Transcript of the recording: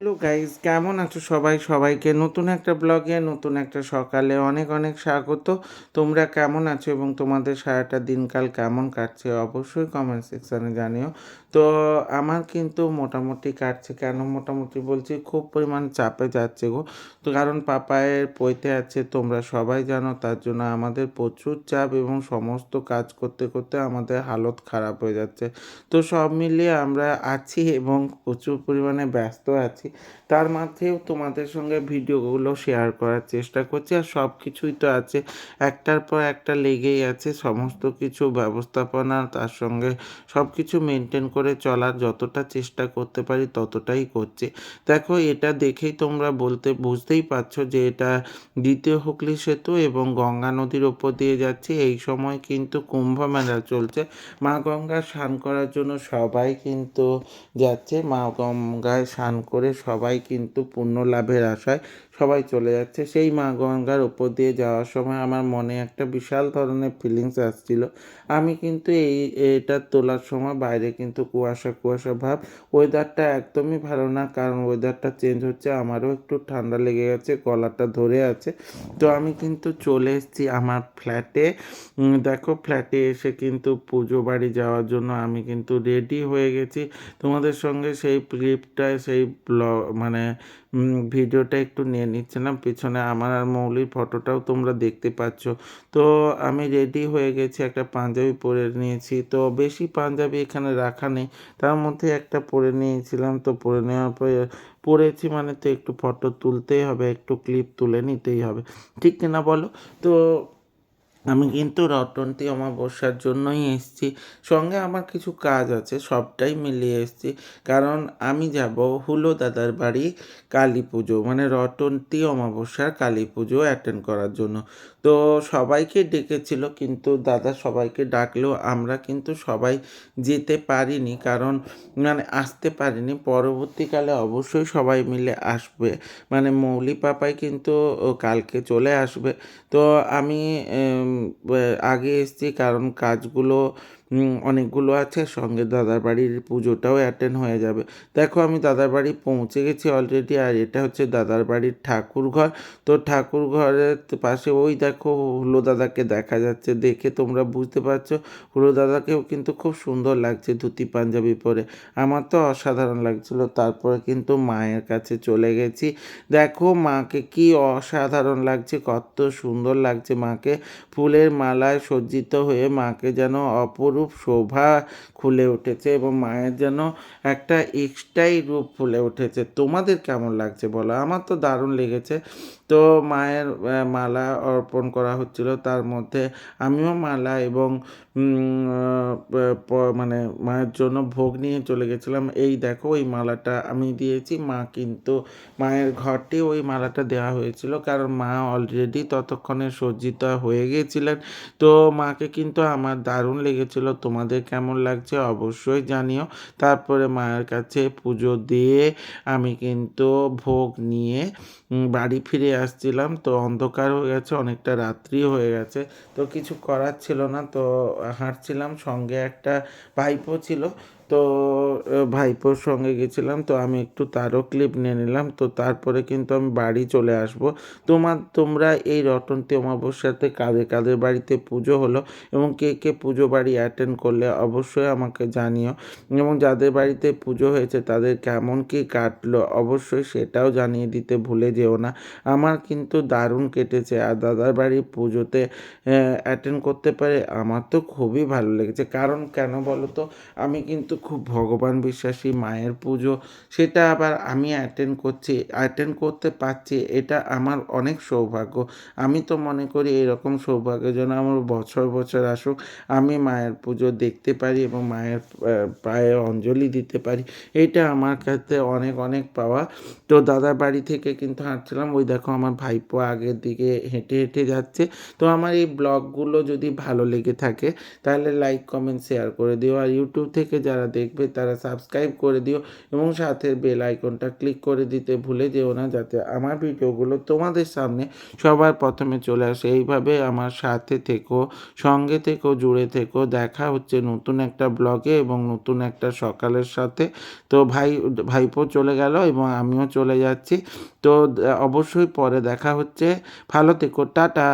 Hello guys, কেমন আছো সবাই? সবাইকে নতুন একটা ব্লগে, নতুন একটা সকালে অনেক অনেক স্বাগত। তোমরা কেমন আছো এবং তোমাদের সারাটা দিনকাল কেমন কাটছে অবশ্যই কমেন্ট সেকশানে জানিও। তো আমার কিন্তু মোটামুটি কাটছে কেন মোটামুটি বলছি, খুব পরিমাণ চাপে যাচ্ছে গো। তো কারণ পাপায়ের পইতে আছে, তোমরা সবাই জানো, তার জন্য আমাদের প্রচুর চাপ এবং সমস্ত কাজ করতে করতে আমাদের হালত খারাপ হয়ে যাচ্ছে। তো সব মিলিয়ে আমরা আছি এবং প্রচুর পরিমাণে ব্যস্ত আছি। তার মাঝেও তোমাদের সঙ্গে ভিডিওগুলো শেয়ার করার চেষ্টা করছি আর সব কিছুই তো আছে। একটার পর একটা লেগেই আছে, সমস্ত কিছু ব্যবস্থাপনা তার সঙ্গে সব কিছু মেনটেন করে চলার যতটা চেষ্টা করতে পারি ততটাই করছি। দেখো, এটা দেখেই তোমরা বলতে, বুঝতেই পারছ যে এটা দ্বিতীয় হুগলি সেতু এবং গঙ্গা নদীর ওপর দিয়ে যাচ্ছে। এই সময় কিন্তু কুম্ভ মেলা চলছে। মা গঙ্গা স্নান করার জন্য সবাই কিন্তু যাচ্ছে। মা গঙ্গায় স্নান করে সবাই কিন্তু পুণ্য লাভের আশায় সবাই চলে যাচ্ছে। সেই মা গঙ্গার ওপর দিয়ে যাওয়ার সময় আমার মনে একটা বিশাল ধরনের ফিলিংস আসছিল। আমি কিন্তু এই, এটা তোলার সময় বাইরে কিন্তু কুয়াশা কুয়াশা ভাব। ওয়েদারটা একদমই ভালো না, কারণ ওয়েদারটা চেঞ্জ হচ্ছে, আমারও একটু ঠান্ডা লেগে গেছে, গলাটা ধরে আছে। তো আমি কিন্তু চলে এসেছি আমার ফ্ল্যাটে দেখো ফ্ল্যাটে এসে কিন্তু পুজো বাড়ি যাওয়ার জন্য আমি কিন্তু রেডি হয়ে গেছি। তোমাদের সঙ্গে সেই ক্লিপটা সেই ব্লগ মানে ভিডিওটা একটু নিয়ে নিচ্ছিলাম, পেছনে আমার আর মৌলির ফটোটাও তোমরা দেখতে পাচ্ছ। তো আমি রেডি হয়ে গেছি, একটা পাঞ্জাবি পরে নিয়েছি। তো বেশি পাঞ্জাবি এখানে রাখা নেই, তার মধ্যে একটা পরে নিয়েছিলাম। তো পরে নেওয়ার পরে, পরেছি মানে তো একটু ফটো তুলতেই হবে, একটু ক্লিপ তুলে নিতেই হবে। ঠিক কিনা বলো? তো আমি কিন্তু রটন্তি অমাবস্যার জন্যই এসেছি। সঙ্গে আমার কিছু কাজ আছে, সবটাই মিলিয়ে এসেছি। কারণ আমি যাব হুলো দাদার বাড়ি কালী পুজো মানে রটন্তি অমাবস্যার কালী পুজো অ্যাটেন্ড করার জন্য। তো সবাইকে ডেকেছিল, কিন্তু দাদা সবাইকে ডাকলেও আমরা কিন্তু সবাই যেতে পারিনি। কারণ মানে আসতে পারিনি। পরবর্তীকালে অবশ্যই সবাই মিলে আসবে। মানে মৌলি পাপাই কিন্তু কালকে চলে আসবে। তো আমি আগে এসেছি কারণ কাজগুলো অনেকগুলো আছে, সঙ্গে দাদার বাড়ির পুজোটাও অ্যাটেন্ড হয়ে যাবে। দেখো আমি দাদার বাড়ি পৌঁছে গেছি অলরেডি আর এটা হচ্ছে দাদার বাড়ির ঠাকুর ঘর। তো ঠাকুর ঘরের পাশে ওই দেখো হুলো দাদাকে দেখা যাচ্ছে, দেখে তোমরা বুঝতে পারছ। হুলো দাদাকেও কিন্তু খুব সুন্দর লাগছে ধুতি পাঞ্জাবি পরে। আমার তো অসাধারণ লাগছিল, তারপরে কিন্তু মায়ের কাছে চলে গেছি। দেখো মাকে কি অসাধারণ লাগছে, কত সুন্দর লাগছে মাকে। ফুলের মালায় সজ্জিত হয়ে মাকে যেন অপরূপ শোভা খুলে উঠেছে এবং মায়ের যেন একটা এক্সট্রাই রূপ ফুলে উঠেছে। তোমাদের কেমন লাগছে বলো? আমার তো দারুণ লেগেছে। তো মায়ের মালা অর্পণ করা হচ্ছিল। তার মধ্যে আমিও মালা এবং মানে মায়ের জন্য ভোগ নিয়ে চলে গেছিলাম। এই দেখো, ওই মালাটা আমি দিয়েছি। মা কিন্তু, মায়ের ঘরটি ওই মালাটা দেওয়া হয়েছিল। কারণ মা অলরেডি ততক্ষণে সজ্জিত হয়ে গিয়েছিলেন তো মাকে কিন্তু আমার দারুণ লেগেছিল। তোমাদের কেমন লাগছে অবশ্যই জানিও। তারপরে মায়ের কাছে পুজো দিয়ে আমি কিন্তু ভোগ নিয়ে বাড়ি ফিরে আসছিলাম। তো অন্ধকার হয়ে গেছে, অনেকটা রাত্রি হয়ে গেছে। তো কিছু করার ছিল না, তো হাঁটছিলাম। সঙ্গে একটা পাইপও ছিল তো ভাইপোর সঙ্গে গেছিলাম, তো আমি একটু তারও ক্লিপ নিয়ে নিলাম, তো তারপরে কিন্তু আমি বাড়ি চলে আসব। তোমার, তোমরা এই রটন্তি অমাবস্যাতে কাদের কাদের বাড়িতে পুজো হলো এবং কে কে পুজো বাড়ি অ্যাটেন্ড করলে অবশ্যই আমাকে জানিও। এবং যাদের বাড়িতে পুজো হয়েছে তাদের কেমন কী কাটলো অবশ্যই সেটাও জানিয়ে দিতে ভুলে যেও না। আমার কিন্তু দারুণ কেটেছে, আর দাদার বাড়ি পুজোতে অ্যাটেন্ড করতে পারে আমার তো খুবই ভালো লেগেছে। কারণ কেন বলো তো, আমি কিন্তু খুব ভগবান বিশ্বাসী, মায়ের পুজো, সেটা আবার আমি অ্যাটেন্ড করছি অ্যাটেন্ড করতে পারছি, এটা আমার অনেক সৌভাগ্য। আমি তো মনে করি এরকম সৌভাগ্য যেন আমার বছর বছর আসুক, আমি মায়ের পুজো দেখতে পারি এবং মায়ের পায়ে অঞ্জলি দিতে পারি, এটা আমার কাছে অনেক অনেক পাওয়া। তো দাদার বাড়ি থেকে কিন্তু হাঁটছিলাম, ওই দেখো আমার ভাইপো আগের দিকে হেঁটে হেঁটে যাচ্ছে। তো আমার এই ব্লগগুলো যদি ভালো লেগে থাকে, তাহলে লাইক কমেন্ট শেয়ার করে দিও। আর ইউটিউব থেকে যারা দেখবে তারা সাবস্ক্রাইব করে দিও এবং সাথে বেল আইকনটা ক্লিক করে দিতে ভুলে যেও না যাতে আমার ভিডিওগুলো তোমাদের সামনে সবার প্রথমে চলে আসে। এইভাবে আমার সাথে থেকো, সঙ্গে থেকো, জুড়ে থেকো। দেখা হচ্ছে নতুন একটা ব্লগে এবং নতুন একটা সকালের সাথে। তো ভাই, ভাইপো চলে গেল এবং আমিও চলে যাচ্ছি। তো অবশ্যই পরে দেখা হচ্ছে। ভালো থেকো, টাটা।